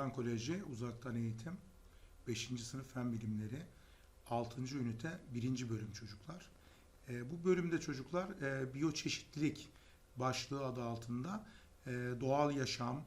Devran Koleji Uzaktan Eğitim 5. sınıf Fen Bilimleri 6. ünite 1. bölüm çocuklar. E, bu bölümde çocuklar e, biyoçeşitlilik başlığı adı altında e, doğal yaşam,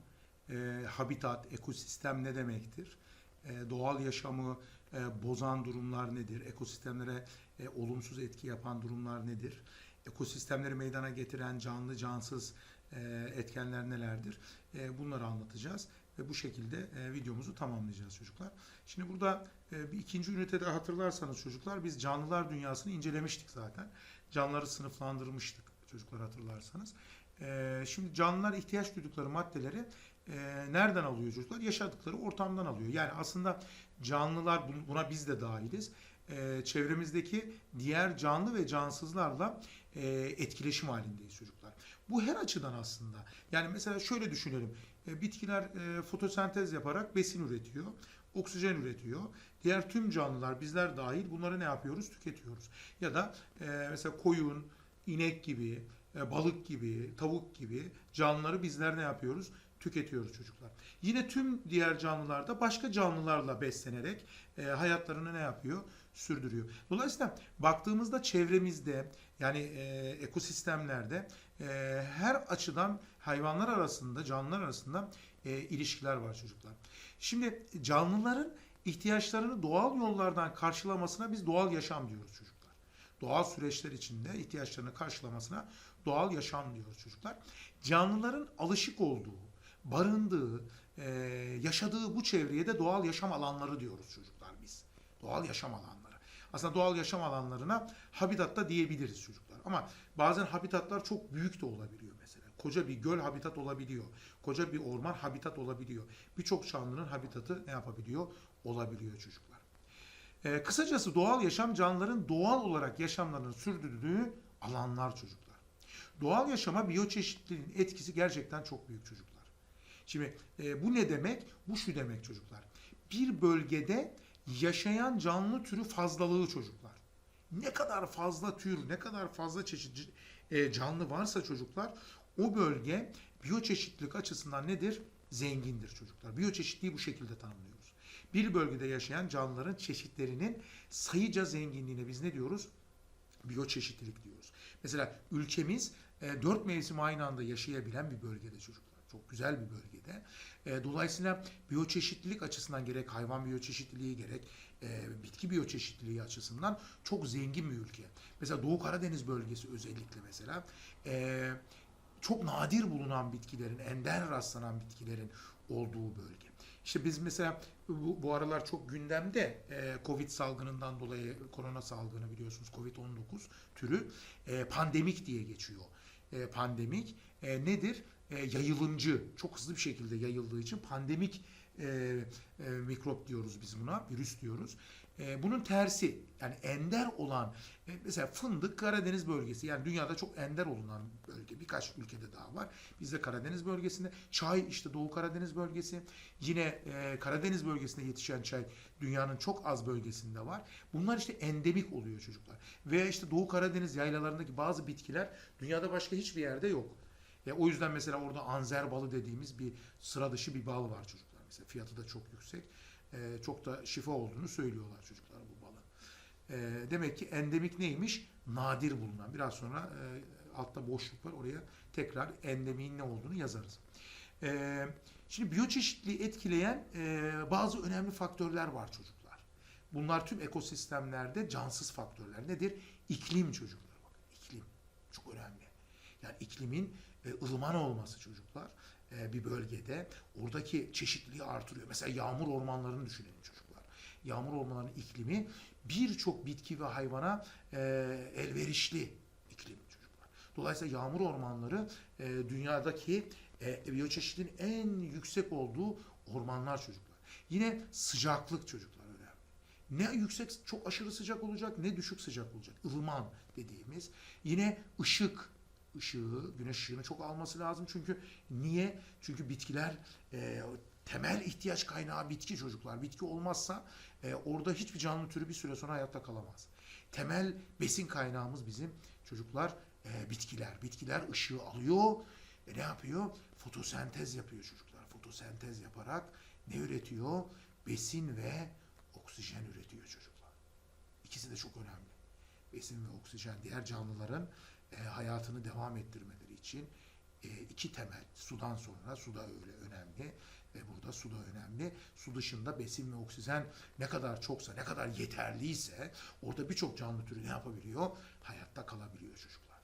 e, habitat, ekosistem ne demektir? E, doğal yaşamı e, bozan durumlar nedir? Ekosistemlere e, olumsuz etki yapan durumlar nedir? Ekosistemleri meydana getiren canlı cansız e, etkenler nelerdir? E, bunları anlatacağız ve bu şekilde e, videomuzu tamamlayacağız çocuklar. Şimdi burada e, bir ikinci ünitede hatırlarsanız çocuklar biz canlılar dünyasını incelemiştik zaten. Canlıları sınıflandırmıştık çocuklar hatırlarsanız. E, şimdi canlılar ihtiyaç duydukları maddeleri e, nereden alıyor çocuklar? Yaşadıkları ortamdan alıyor. Yani aslında canlılar bun- buna biz de dahiliz. E, çevremizdeki diğer canlı ve cansızlarla e, etkileşim halindeyiz çocuklar. Bu her açıdan aslında. Yani mesela şöyle düşünelim. E, bitkiler e, fotosentez yaparak besin üretiyor, oksijen üretiyor. Diğer tüm canlılar bizler dahil bunları ne yapıyoruz? Tüketiyoruz. Ya da e, mesela koyun, inek gibi, balık gibi, tavuk gibi canlıları bizler ne yapıyoruz? Tüketiyoruz çocuklar. Yine tüm diğer canlılar da başka canlılarla beslenerek hayatlarını ne yapıyor? Sürdürüyor. Dolayısıyla baktığımızda çevremizde yani e, ekosistemlerde e, her açıdan hayvanlar arasında, canlılar arasında e, ilişkiler var çocuklar. Şimdi canlıların ihtiyaçlarını doğal yollardan karşılamasına biz doğal yaşam diyoruz çocuklar. Doğal süreçler içinde ihtiyaçlarını karşılamasına doğal yaşam diyoruz çocuklar. Canlıların alışık olduğu, barındığı, e, yaşadığı bu çevreye de doğal yaşam alanları diyoruz çocuklar biz. Doğal yaşam alanları. Aslında doğal yaşam alanlarına habitat da diyebiliriz çocuklar. Ama bazen habitatlar çok büyük de olabiliyor. Koca bir göl habitat olabiliyor. Koca bir orman habitat olabiliyor. Birçok canlının habitatı ne yapabiliyor? Olabiliyor çocuklar. Ee, kısacası doğal yaşam canlıların doğal olarak yaşamlarını sürdürdüğü alanlar çocuklar. Doğal yaşama biyoçeşitliliğin etkisi gerçekten çok büyük çocuklar. Şimdi e, bu ne demek? Bu şu demek çocuklar. Bir bölgede yaşayan canlı türü fazlalığı çocuklar. Ne kadar fazla tür, ne kadar fazla çeşit e, canlı varsa çocuklar o bölge biyoçeşitlilik açısından nedir? Zengindir çocuklar. Biyoçeşitliği bu şekilde tanımlıyoruz. Bir bölgede yaşayan canlıların çeşitlerinin sayıca zenginliğine biz ne diyoruz? Biyoçeşitlilik diyoruz. Mesela ülkemiz e, dört mevsim aynı anda yaşayabilen bir bölgede çocuklar. Çok güzel bir bölgede. E, dolayısıyla biyoçeşitlilik açısından gerek hayvan biyoçeşitliliği gerek e, bitki biyoçeşitliliği açısından çok zengin bir ülke. Mesela Doğu Karadeniz bölgesi özellikle mesela e, çok nadir bulunan bitkilerin, ender rastlanan bitkilerin olduğu bölge. İşte biz mesela bu, bu aralar çok gündemde e, Covid salgınından dolayı korona salgını biliyorsunuz Covid-19 türü e, pandemik diye geçiyor. E, pandemik e, nedir? E, yayılımcı, çok hızlı bir şekilde yayıldığı için pandemik e, e, mikrop diyoruz biz buna, virüs diyoruz. E, bunun tersi yani ender olan e, mesela fındık Karadeniz bölgesi yani dünyada çok ender olunan bölge birkaç ülkede daha var. Bizde Karadeniz bölgesinde çay işte Doğu Karadeniz bölgesi yine e, Karadeniz bölgesinde yetişen çay dünyanın çok az bölgesinde var. Bunlar işte endemik oluyor çocuklar. Veya işte Doğu Karadeniz yaylalarındaki bazı bitkiler dünyada başka hiçbir yerde yok. E, o yüzden mesela orada anzer balı dediğimiz bir sıra dışı bir bal var çocuklar. Mesela fiyatı da çok yüksek. E, çok da şifa olduğunu söylüyorlar çocuklar bu balın. E, demek ki endemik neymiş? Nadir bulunan. Biraz sonra e, altta boşluk var. Oraya tekrar endemiğin ne olduğunu yazarız. E, şimdi biyoçeşitliği etkileyen e, bazı önemli faktörler var çocuklar. Bunlar tüm ekosistemlerde cansız faktörler. Nedir? İklim çocuklar. Bakın iklim çok önemli. Yani iklimin e, ılıman olması çocuklar bir bölgede oradaki çeşitliliği artırıyor. Mesela yağmur ormanlarını düşünelim çocuklar. Yağmur ormanlarının iklimi birçok bitki ve hayvana e, elverişli iklim çocuklar. Dolayısıyla yağmur ormanları e, dünyadaki e, biyoçeşitliliğin en yüksek olduğu ormanlar çocuklar. Yine sıcaklık çocuklar. Ne yüksek, çok aşırı sıcak olacak, ne düşük sıcak olacak. Ilıman dediğimiz. Yine ışık, ışığı, güneş ışığını çok alması lazım. Çünkü niye? Çünkü bitkiler e, temel ihtiyaç kaynağı bitki çocuklar. Bitki olmazsa e, orada hiçbir canlı türü bir süre sonra hayatta kalamaz. Temel besin kaynağımız bizim çocuklar e, bitkiler. Bitkiler ışığı alıyor ve ne yapıyor? Fotosentez yapıyor çocuklar. Fotosentez yaparak ne üretiyor? Besin ve oksijen üretiyor çocuklar. İkisi de çok önemli. Besin ve oksijen diğer canlıların e, hayatını devam ettirmeleri için e, iki temel. Sudan sonra su da öyle önemli ve burada su da önemli. Su dışında besin ve oksijen ne kadar çoksa, ne kadar yeterliyse orada birçok canlı türü ne yapabiliyor? Hayatta kalabiliyor çocuklar.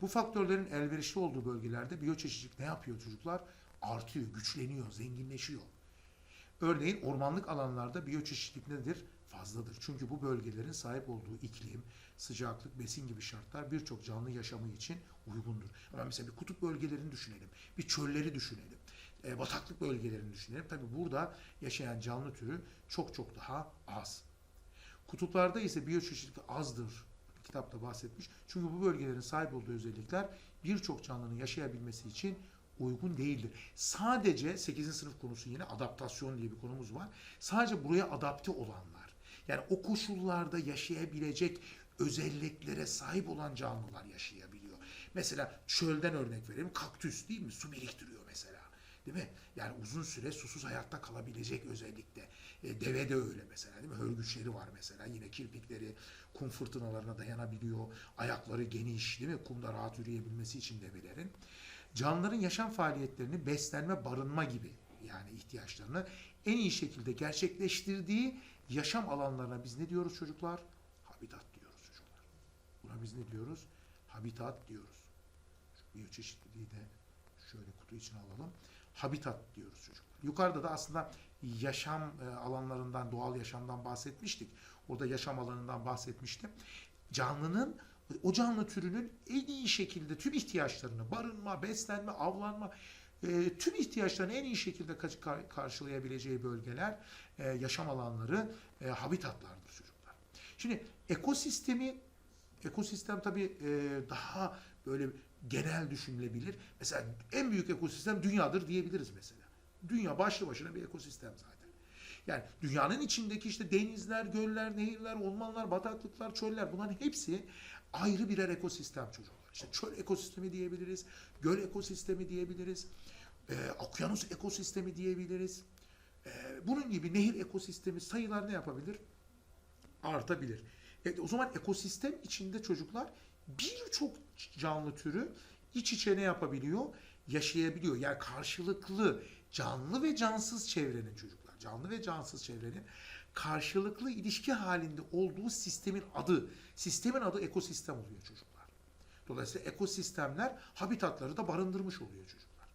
Bu faktörlerin elverişli olduğu bölgelerde biyoçeşitlilik ne yapıyor çocuklar? Artıyor, güçleniyor, zenginleşiyor. Örneğin ormanlık alanlarda biyoçeşitlilik nedir? Fazladır. Çünkü bu bölgelerin sahip olduğu iklim, sıcaklık, besin gibi şartlar birçok canlı yaşamı için uygundur. Ama mesela bir kutup bölgelerini düşünelim, bir çölleri düşünelim, e, bataklık bölgelerini düşünelim. Tabi burada yaşayan canlı türü çok çok daha az. Kutuplarda ise biyoçeşitlilik azdır. Kitapta bahsetmiş. Çünkü bu bölgelerin sahip olduğu özellikler birçok canlının yaşayabilmesi için uygun değildir. Sadece 8. sınıf konusu yine adaptasyon diye bir konumuz var. Sadece buraya adapte olanlar, yani o koşullarda yaşayabilecek özelliklere sahip olan canlılar yaşayabiliyor. Mesela çölden örnek verelim. Kaktüs değil mi? Su biriktiriyor mesela. Değil mi? Yani uzun süre susuz hayatta kalabilecek özellikle. E, deve de öyle mesela değil mi? Hörgüçleri var mesela. Yine kirpikleri kum fırtınalarına dayanabiliyor. Ayakları geniş değil mi? Kumda rahat yürüyebilmesi için develerin. Canlıların yaşam faaliyetlerini beslenme, barınma gibi yani ihtiyaçlarını en iyi şekilde gerçekleştirdiği yaşam alanlarına biz ne diyoruz çocuklar? Habitat diyoruz çocuklar. Buna biz ne diyoruz? Habitat diyoruz. Şu biyoçeşitliliği de şöyle kutu içine alalım. Habitat diyoruz çocuklar. Yukarıda da aslında yaşam e, alanlarından, doğal yaşamdan bahsetmiştik. Orada yaşam alanından bahsetmiştim. Canlının o canlı türünün en iyi şekilde tüm ihtiyaçlarını, barınma, beslenme, avlanma, e, tüm ihtiyaçlarını en iyi şekilde ka- ka- karşılayabileceği bölgeler, e, yaşam alanları, e, habitatlardır çocuklar. Şimdi ekosistemi, ekosistem tabii e, daha böyle genel düşünülebilir. Mesela en büyük ekosistem dünyadır diyebiliriz mesela. Dünya başlı başına bir ekosistem zaten. Yani dünyanın içindeki işte denizler, göller, nehirler, ormanlar, bataklıklar, çöller bunların hepsi ayrı birer ekosistem çocuklar. İşte çöl ekosistemi diyebiliriz, göl ekosistemi diyebiliriz, e, okyanus ekosistemi diyebiliriz. E, bunun gibi nehir ekosistemi sayılar ne yapabilir? Artabilir. E, o zaman ekosistem içinde çocuklar birçok canlı türü iç içe ne yapabiliyor? Yaşayabiliyor. Yani karşılıklı canlı ve cansız çevrenin çocuklar, canlı ve cansız çevrenin karşılıklı ilişki halinde olduğu sistemin adı, sistemin adı ekosistem oluyor çocuklar. Dolayısıyla ekosistemler habitatları da barındırmış oluyor çocuklar.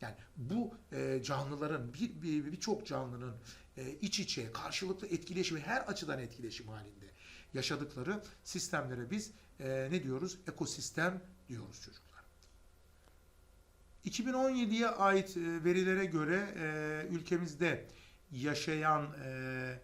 Yani bu e, canlıların bir bir- birçok canlının e, iç içe karşılıklı etkileşimi her açıdan etkileşim halinde yaşadıkları sistemlere biz e, ne diyoruz? Ekosistem diyoruz çocuklar. 2017'ye ait e, verilere göre e, ülkemizde yaşayan e,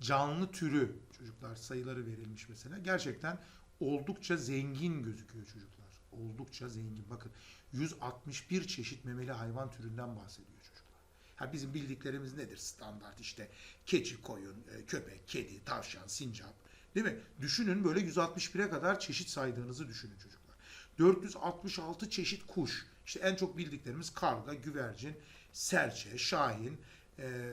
canlı türü çocuklar sayıları verilmiş mesela. Gerçekten oldukça zengin gözüküyor çocuklar. Oldukça zengin. Bakın 161 çeşit memeli hayvan türünden bahsediyor çocuklar. Ha bizim bildiklerimiz nedir? Standart işte keçi, koyun, e, köpek, kedi, tavşan, sincap. Değil mi? Düşünün böyle 161'e kadar çeşit saydığınızı düşünün çocuklar. 466 çeşit kuş. İşte en çok bildiklerimiz karga, güvercin, serçe, şahin e,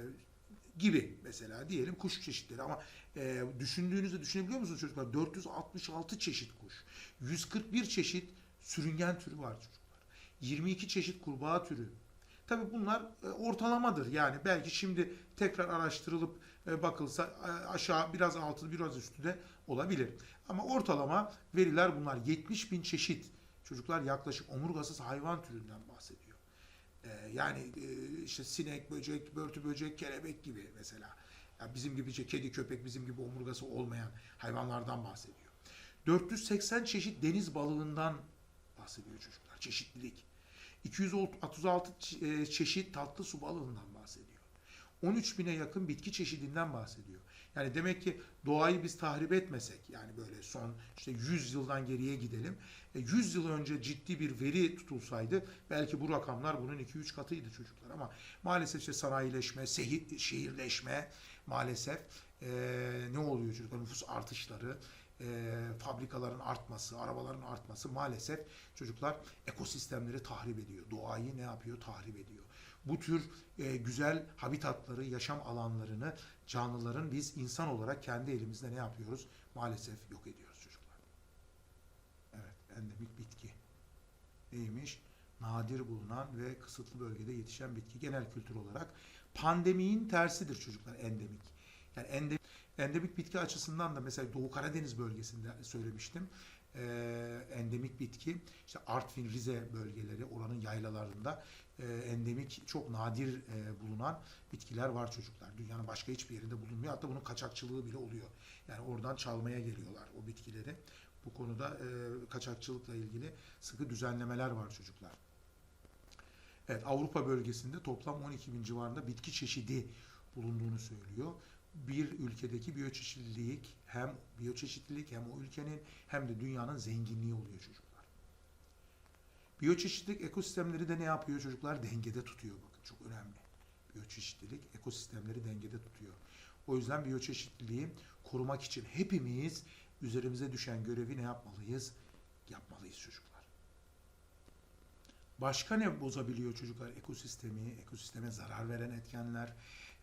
gibi mesela diyelim kuş çeşitleri ama e, düşündüğünüzde düşünebiliyor musunuz çocuklar? 466 çeşit kuş, 141 çeşit sürüngen türü var çocuklar. 22 çeşit kurbağa türü. Tabi bunlar e, ortalamadır yani belki şimdi tekrar araştırılıp e, bakılsa e, aşağı biraz altı biraz üstü de olabilir. Ama ortalama veriler bunlar 70 bin çeşit çocuklar yaklaşık omurgasız hayvan türünden bahsediyor. E, yani e, işte sinek, böcek, börtü böcek, kelebek gibi mesela. Ya bizim gibi işte kedi, köpek, bizim gibi omurgası olmayan hayvanlardan bahsediyor. 480 çeşit deniz balığından bahsediyor çocuklar. Çeşitlilik. 236 çe- e, çeşit tatlı su balığından bahsediyor. 13 bine yakın bitki çeşidinden bahsediyor. Yani demek ki doğayı biz tahrip etmesek yani böyle son işte 100 yıldan geriye gidelim. E, 100 yıl önce ciddi bir veri tutulsaydı belki bu rakamlar bunun 2-3 katıydı çocuklar ama maalesef işte sanayileşme, şehirleşme maalesef e, ne oluyor çocuklar nüfus artışları, e, fabrikaların artması, arabaların artması maalesef çocuklar ekosistemleri tahrip ediyor. Doğayı ne yapıyor? Tahrip ediyor. bu tür e, güzel habitatları, yaşam alanlarını canlıların biz insan olarak kendi elimizde ne yapıyoruz? Maalesef yok ediyoruz çocuklar. Evet, endemik bitki. Neymiş? Nadir bulunan ve kısıtlı bölgede yetişen bitki. Genel kültür olarak pandeminin tersidir çocuklar endemik. Yani endemik, endemik bitki açısından da mesela Doğu Karadeniz bölgesinde söylemiştim. Ee, endemik bitki işte Artvin, Rize bölgeleri oranın yaylalarında e, endemik çok nadir e, bulunan bitkiler var çocuklar. Dünyanın başka hiçbir yerinde bulunmuyor. Hatta bunun kaçakçılığı bile oluyor. Yani oradan çalmaya geliyorlar o bitkileri. Bu konuda e, kaçakçılıkla ilgili sıkı düzenlemeler var çocuklar. Evet Avrupa bölgesinde toplam 12 bin civarında bitki çeşidi bulunduğunu söylüyor. Bir ülkedeki biyoçeşitlilik hem biyoçeşitlilik hem o ülkenin hem de dünyanın zenginliği oluyor çocuklar. Biyoçeşitlilik ekosistemleri de ne yapıyor çocuklar? Dengede tutuyor bakın çok önemli. Biyoçeşitlilik ekosistemleri dengede tutuyor. O yüzden biyoçeşitliliği korumak için hepimiz üzerimize düşen görevi ne yapmalıyız? Yapmalıyız çocuklar. Başka ne bozabiliyor çocuklar ekosistemi, ekosisteme zarar veren etkenler,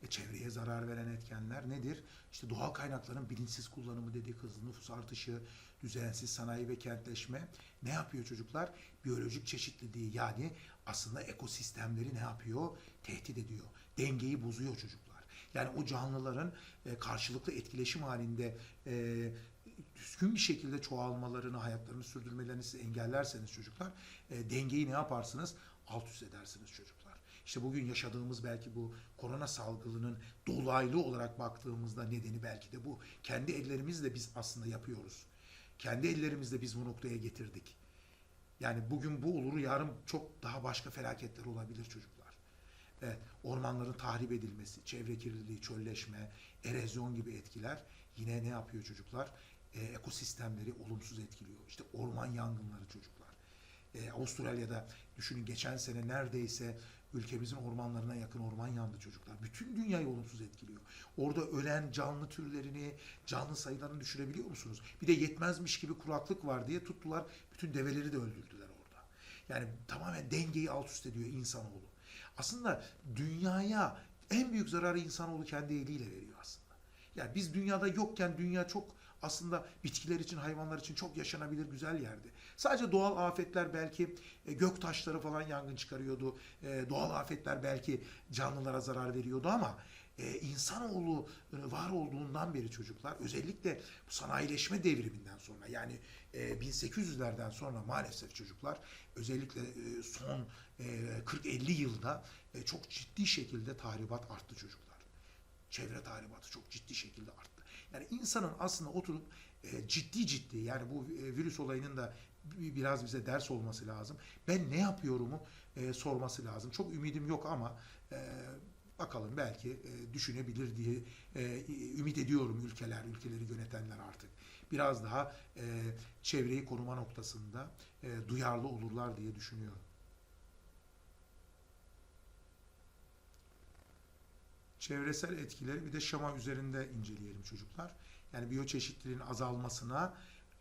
e, çevreye zarar veren etkenler nedir? İşte doğal kaynakların bilinçsiz kullanımı dedik, hızlı nüfus artışı, düzensiz sanayi ve kentleşme ne yapıyor çocuklar? Biyolojik çeşitliliği yani aslında ekosistemleri ne yapıyor? Tehdit ediyor. Dengeyi bozuyor çocuklar. Yani o canlıların e, karşılıklı etkileşim halinde e, düzgün bir şekilde çoğalmalarını, hayatlarını sürdürmelerini siz engellerseniz çocuklar e, dengeyi ne yaparsınız? Alt üst edersiniz çocuklar. İşte bugün yaşadığımız belki bu korona salgınının dolaylı olarak baktığımızda nedeni belki de bu. Kendi ellerimizle biz aslında yapıyoruz. Kendi ellerimizle biz bu noktaya getirdik. Yani bugün bu olur, yarın çok daha başka felaketler olabilir çocuklar. Evet, ormanların tahrip edilmesi, çevre kirliliği, çölleşme, erozyon gibi etkiler yine ne yapıyor çocuklar? E, ekosistemleri olumsuz etkiliyor. İşte orman yangınları çocuklar. E, Avustralya'da düşünün geçen sene neredeyse ülkemizin ormanlarına yakın orman yandı çocuklar. Bütün dünyayı olumsuz etkiliyor. Orada ölen canlı türlerini, canlı sayılarını düşürebiliyor musunuz? Bir de yetmezmiş gibi kuraklık var diye tuttular. Bütün develeri de öldürdüler orada. Yani tamamen dengeyi alt üst ediyor insanoğlu. Aslında dünyaya en büyük zararı insanoğlu kendi eliyle veriyor aslında. Yani biz dünyada yokken dünya çok aslında bitkiler için, hayvanlar için çok yaşanabilir güzel yerdi. Sadece doğal afetler belki e, gök taşları falan yangın çıkarıyordu. E, doğal afetler belki canlılara zarar veriyordu ama e, insanoğlu e, var olduğundan beri çocuklar özellikle bu sanayileşme devriminden sonra yani e, 1800'lerden sonra maalesef çocuklar özellikle e, son e, 40-50 yılda e, çok ciddi şekilde tahribat arttı çocuklar. Çevre tahribatı çok ciddi şekilde arttı. Yani insanın aslında oturup e, ciddi ciddi yani bu e, virüs olayının da biraz bize ders olması lazım. Ben ne yapıyorumu e, sorması lazım. Çok ümidim yok ama e, bakalım belki e, düşünebilir diye e, ümit ediyorum ülkeler, ülkeleri yönetenler artık. Biraz daha e, çevreyi koruma noktasında e, duyarlı olurlar diye düşünüyorum. Çevresel etkileri bir de şema üzerinde inceleyelim çocuklar. Yani biyoçeşitliliğin azalmasına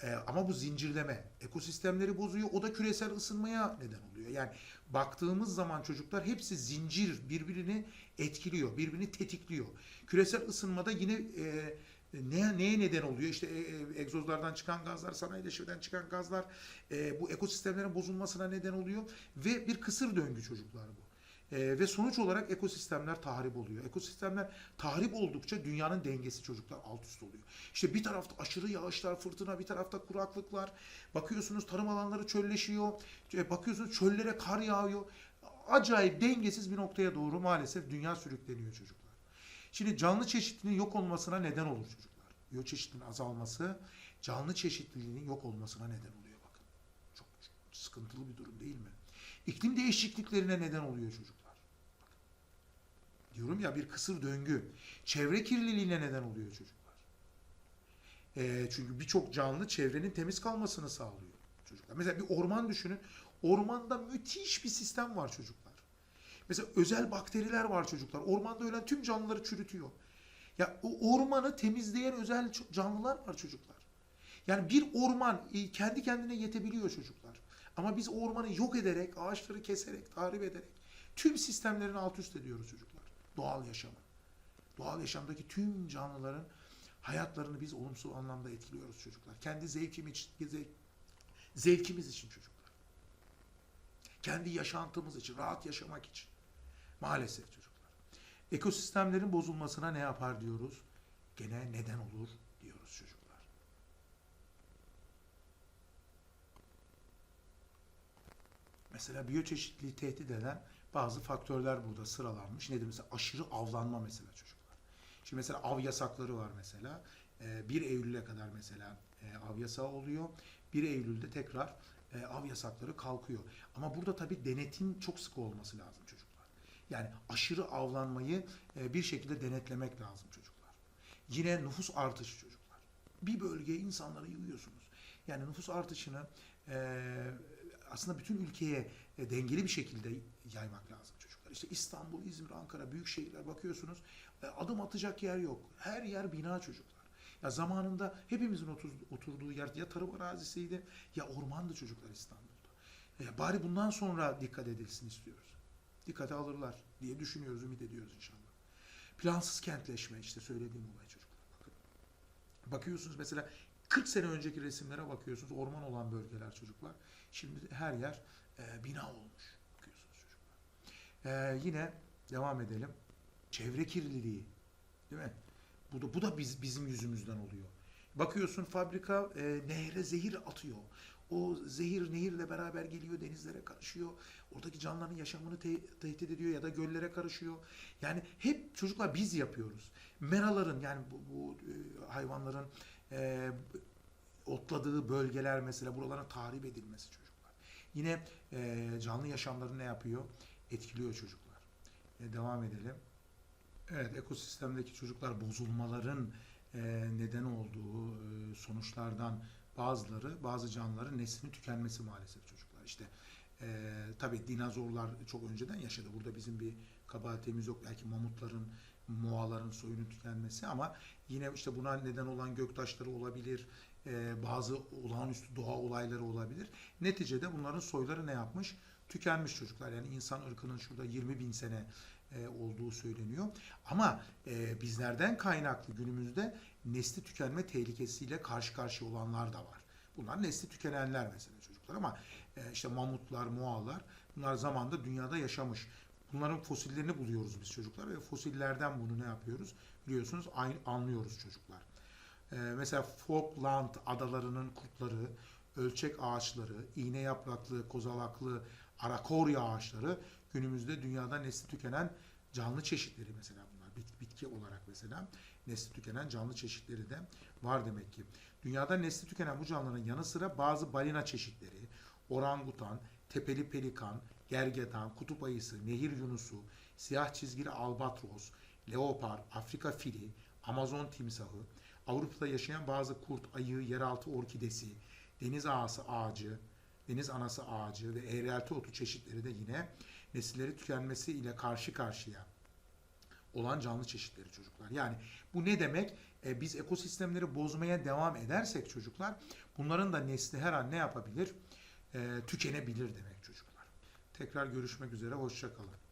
e, ama bu zincirleme ekosistemleri bozuyor. O da küresel ısınmaya neden oluyor. Yani baktığımız zaman çocuklar hepsi zincir birbirini etkiliyor, birbirini tetikliyor. Küresel ısınmada yine e, ne, neye neden oluyor? İşte e, e, egzozlardan çıkan gazlar, sanayileşmeden çıkan gazlar e, bu ekosistemlerin bozulmasına neden oluyor ve bir kısır döngü çocuklar bu. E, ve sonuç olarak ekosistemler tahrip oluyor. Ekosistemler tahrip oldukça dünyanın dengesi çocuklar alt üst oluyor. İşte bir tarafta aşırı yağışlar, fırtına, bir tarafta kuraklıklar. Bakıyorsunuz tarım alanları çölleşiyor. E, bakıyorsunuz çöllere kar yağıyor. Acayip dengesiz bir noktaya doğru maalesef dünya sürükleniyor çocuklar. Şimdi canlı çeşitliliğin yok olmasına neden olur çocuklar. Biyoçeşitliliğin azalması canlı çeşitliliğinin yok olmasına neden oluyor bakın. Çok sıkıntılı bir durum değil mi? İklim değişikliklerine neden oluyor çocuklar. Diyorum ya bir kısır döngü. Çevre kirliliğine neden oluyor çocuklar. Ee, çünkü birçok canlı çevrenin temiz kalmasını sağlıyor çocuklar. Mesela bir orman düşünün. Ormanda müthiş bir sistem var çocuklar. Mesela özel bakteriler var çocuklar. Ormanda ölen tüm canlıları çürütüyor. Ya o ormanı temizleyen özel canlılar var çocuklar. Yani bir orman e, kendi kendine yetebiliyor çocuklar. Ama biz o ormanı yok ederek, ağaçları keserek, tahrip ederek Tüm sistemlerini alt üst ediyoruz çocuklar. Doğal yaşamı. Doğal yaşamdaki tüm canlıların hayatlarını biz olumsuz anlamda etkiliyoruz çocuklar. Kendi zevkimiz için, zevk- zevkimiz için çocuklar. Kendi yaşantımız için, rahat yaşamak için. Maalesef çocuklar. Ekosistemlerin bozulmasına ne yapar diyoruz? Gene neden olur diyoruz çocuklar. Mesela biyoçeşitliliği tehdit eden bazı faktörler burada sıralanmış. Nedir mesela? Aşırı avlanma mesela çocuklar. Şimdi mesela av yasakları var mesela. Ee, 1 Eylül'e kadar mesela e, av yasağı oluyor. 1 Eylül'de tekrar e, av yasakları kalkıyor. Ama burada tabii denetim çok sık olması lazım çocuklar. Yani aşırı avlanmayı e, bir şekilde denetlemek lazım çocuklar. Yine nüfus artışı çocuklar. Bir bölgeye insanları yığıyorsunuz. Yani nüfus artışını aslında bütün ülkeye e, dengeli bir şekilde yaymak lazım çocuklar. İşte İstanbul, İzmir, Ankara büyük şehirler bakıyorsunuz e, adım atacak yer yok. Her yer bina çocuklar. Ya zamanında hepimizin otur- oturduğu yer ya tarım arazisiydi ya ormandı çocuklar İstanbul'da. E, bari bundan sonra dikkat edilsin istiyoruz. Dikkate alırlar diye düşünüyoruz, ümit ediyoruz inşallah. Plansız kentleşme işte söylediğim olay çocuklar. Bakın. Bakıyorsunuz mesela 40 sene önceki resimlere bakıyorsunuz orman olan bölgeler çocuklar. Şimdi her yer e, bina olmuş. Bakıyorsunuz çocuklar. E, yine devam edelim. Çevre kirliliği. Değil mi? Bu da, bu da biz, bizim yüzümüzden oluyor. Bakıyorsun fabrika e, nehre zehir atıyor. O zehir nehirle beraber geliyor, denizlere karışıyor. Oradaki canlıların yaşamını te- tehdit ediyor ya da göllere karışıyor. Yani hep çocuklar biz yapıyoruz. Meraların yani bu, bu e, hayvanların e, otladığı bölgeler mesela buraların tahrip edilmesi çocuklar. Yine e, canlı yaşamlarını ne yapıyor? Etkiliyor çocuklar. E, devam edelim. Evet, ekosistemdeki çocuklar bozulmaların e, neden olduğu e, sonuçlardan bazıları, bazı canlıların neslinin tükenmesi maalesef çocuklar. İşte e, tabii dinozorlar çok önceden yaşadı. Burada bizim bir kabahatimiz yok. Belki mamutların, moaların soyunun tükenmesi ama yine işte buna neden olan göktaşları olabilir, e, bazı olağanüstü doğa olayları olabilir. Neticede bunların soyları ne yapmış? Tükenmiş çocuklar. Yani insan ırkının şurada 20 bin sene e, olduğu söyleniyor. Ama e, bizlerden kaynaklı günümüzde nesli tükenme tehlikesiyle karşı karşıya olanlar da var. Bunlar nesli tükenenler mesela çocuklar ama e, işte mamutlar, moalar bunlar zamanda dünyada yaşamış. Bunların fosillerini buluyoruz biz çocuklar ve fosillerden bunu ne yapıyoruz? Biliyorsunuz anlıyoruz çocuklar. E, mesela Falkland adalarının kurtları, ölçek ağaçları, iğne yapraklı, kozalaklı, arakorya ağaçları günümüzde dünyada nesli tükenen canlı çeşitleri mesela bunlar. Bit- bitki olarak mesela nesli tükenen canlı çeşitleri de var demek ki. Dünyada nesli tükenen bu canlıların yanı sıra bazı balina çeşitleri, orangutan, tepeli pelikan, gergedan, kutup ayısı, nehir yunusu, siyah çizgili albatros, leopar, Afrika fili, Amazon timsahı, Avrupa'da yaşayan bazı kurt, ayı, yeraltı orkidesi, deniz ağası ağacı, deniz anası ağacı ve eğrelti otu çeşitleri de yine nesilleri tükenmesi ile karşı karşıya olan canlı çeşitleri çocuklar. Yani bu ne demek? E, biz ekosistemleri bozmaya devam edersek çocuklar bunların da nesli her an ne yapabilir? E, tükenebilir demek çocuklar. Tekrar görüşmek üzere. Hoşçakalın.